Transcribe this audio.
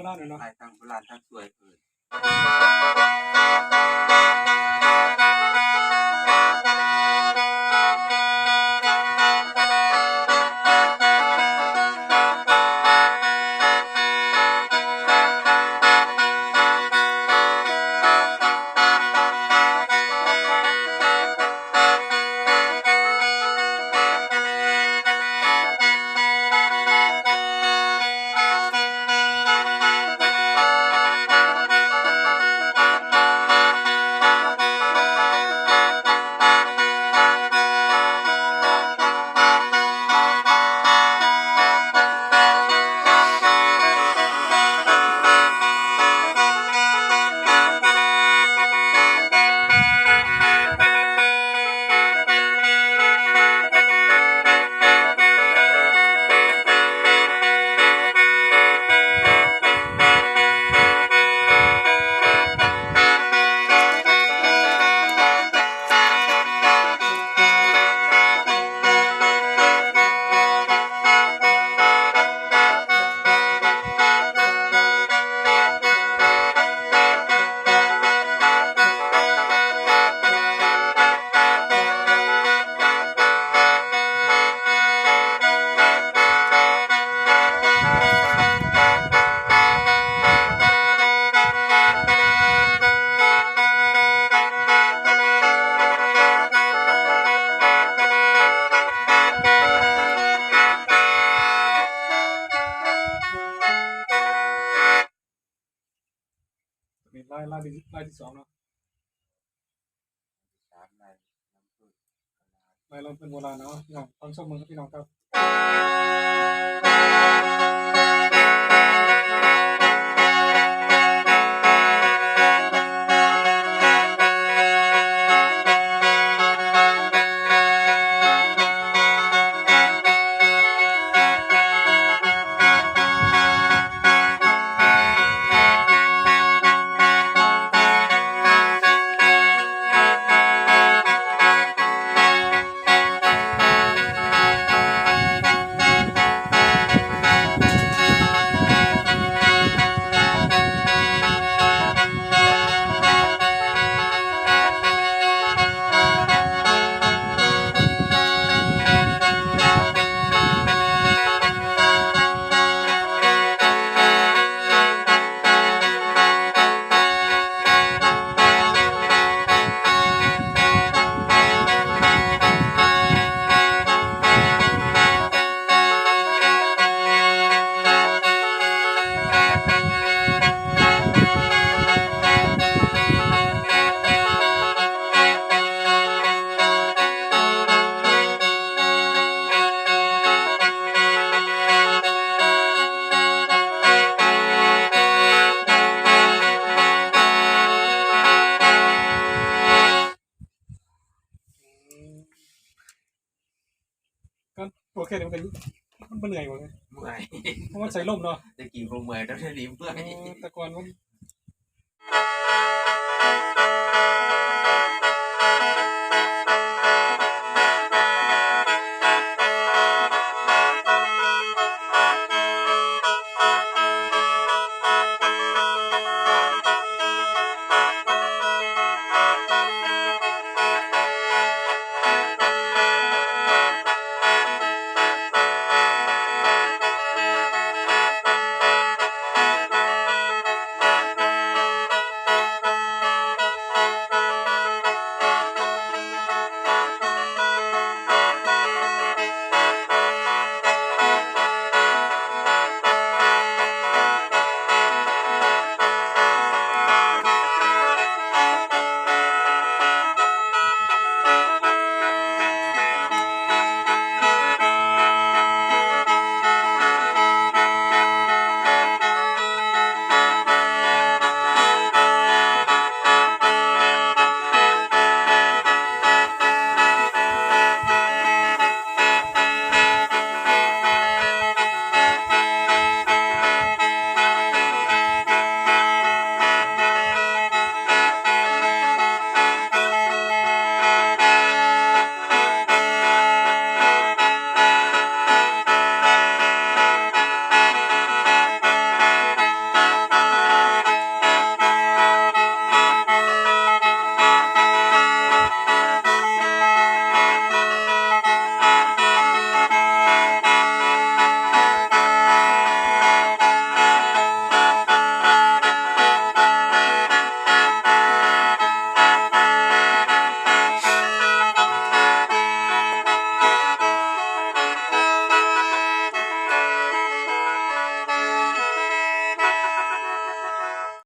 รียกว่าไล่โบราณเนาะลายทางโบราณทางสวยเพิ่น มีไล่ไล่ที่ไล่ที่สองเนาะสามลายน้ำผึ้งไล่เราเป็นโบราณเนาะพี่น้องฟังชมมึงครับพี่น้องครับ ก็ตัวแค่นี้มันก็มันเหนื่อยหมดเลยเมื่อยเพราะมันใส่ร่มเนาะ จะกินคงเมื่อยต้องได้รีบเมื่อยเออแต่ก่อนมัน